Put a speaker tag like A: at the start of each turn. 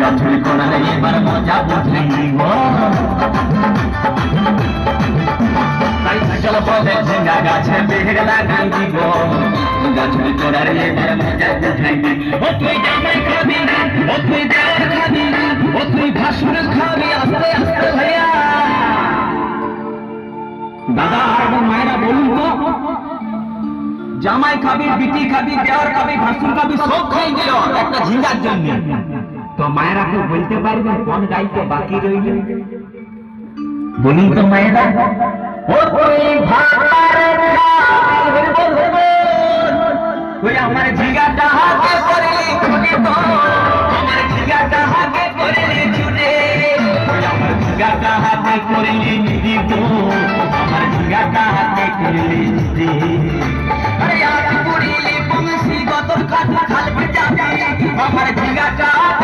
A: গাছের কোনারে এবার মজা বুঝে দিব চল দাদা আর মায়েরা বলুন তো জামাই খাবি বিটি খাবি দেওয়ার খাবি ভাসুর খাবি সব খাই দিল একটা ঝিঙ্গার জন্য। তো মায়েরা কেউ বলতে পারবে? কোন দায়িত্ব বাকি রইল? বলুন তো মায়েরা। বল, বল, বল। আমার ঝিঙ্গাটা হাতে তো। আমার ঝিঙ্গাটা হাতে করলি ছুটে। আমার ঝিঙ্গাটা হাতে করলি নিদি আমার ঝিঙ্গাটা হাতে করলি ছুটে। got jobs.